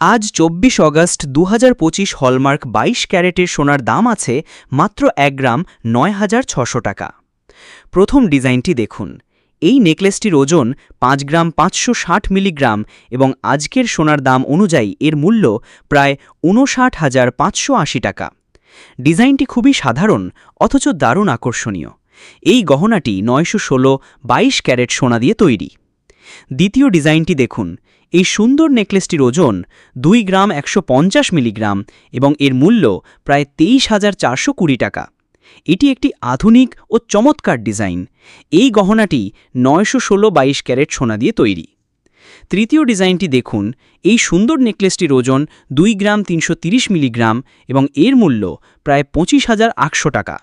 আজ চব্বিশ অগস্ট দু হাজার পঁচিশ হলমার্ক বাইশ ক্যারেটের সোনার দাম আছে মাত্র এক গ্রাম নয় হাজার ছশো টাকা। প্রথম ডিজাইনটি দেখুন। এই নেকলেসটির ওজন পাঁচ গ্রাম পাঁচশো ষাট মিলিগ্রাম এবং আজকের সোনার দাম অনুযায়ী এর মূল্য প্রায় ঊনষাট হাজার পাঁচশো টাকা। ডিজাইনটি খুবই সাধারণ, অথচ দারুণ আকর্ষণীয়। এই গহনাটি নয়শো ষোলো বাইশ ক্যারেট সোনা দিয়ে তৈরি। দ্বিতীয় ডিজাইনটি দেখুন। এই সুন্দর নেকলেসটির ওজন দুই গ্রাম একশো পঞ্চাশ মিলিগ্রাম এবং এর মূল্য প্রায় তেইশ হাজার চারশো কুড়ি টাকা। এটি একটি আধুনিক ও চমৎকার ডিজাইন। এই গহনাটি নয়শো ষোলো বাইশ ক্যারেট সোনা দিয়ে তৈরি। তৃতীয় ডিজাইনটি দেখুন। এই সুন্দর নেকলেসটির ওজন দুই গ্রাম তিনশো মিলিগ্রাম এবং এর মূল্য প্রায় পঁচিশ হাজার আটশো টাকা।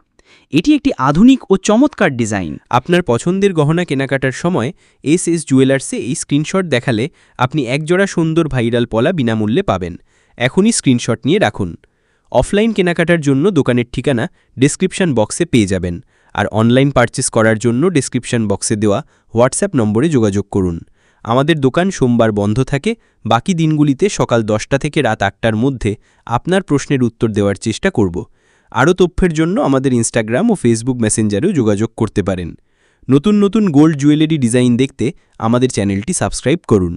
এটি একটি আধুনিক ও চমৎকার ডিজাইন। আপনার পছন্দের গহনা কেনাকাটার সময় এস এস জুয়েলার্সে এই স্ক্রিনশট দেখালে আপনি একজোড়া সুন্দর ভাইরাল পলা বিনামূল্যে পাবেন। এখনই স্ক্রিনশট নিয়ে রাখুন। অফলাইন কেনাকাটার জন্য দোকানের ঠিকানা ডেসক্রিপশন বক্সে পেয়ে যাবেন আর অনলাইন পারচেস করার জন্য ডেসক্রিপশন বক্সে দেওয়া হোয়াটসঅ্যাপ নম্বরে যোগাযোগ করুন। আমাদের দোকান সোমবার বন্ধ থাকে, বাকি দিনগুলিতে সকাল দশটা থেকে রাত আটটার মধ্যে আপনার প্রশ্নের উত্তর দেওয়ার চেষ্টা করব। আরও তথ্যের জন্য আমাদের ইনস্টাগ্রাম ও ফেসবুক মেসেঞ্জারেও যোগাযোগ করতে পারেন। নতুন নতুন গোল্ড জুয়েলারি ডিজাইন দেখতে আমাদের চ্যানেলটি সাবস্ক্রাইব করুন।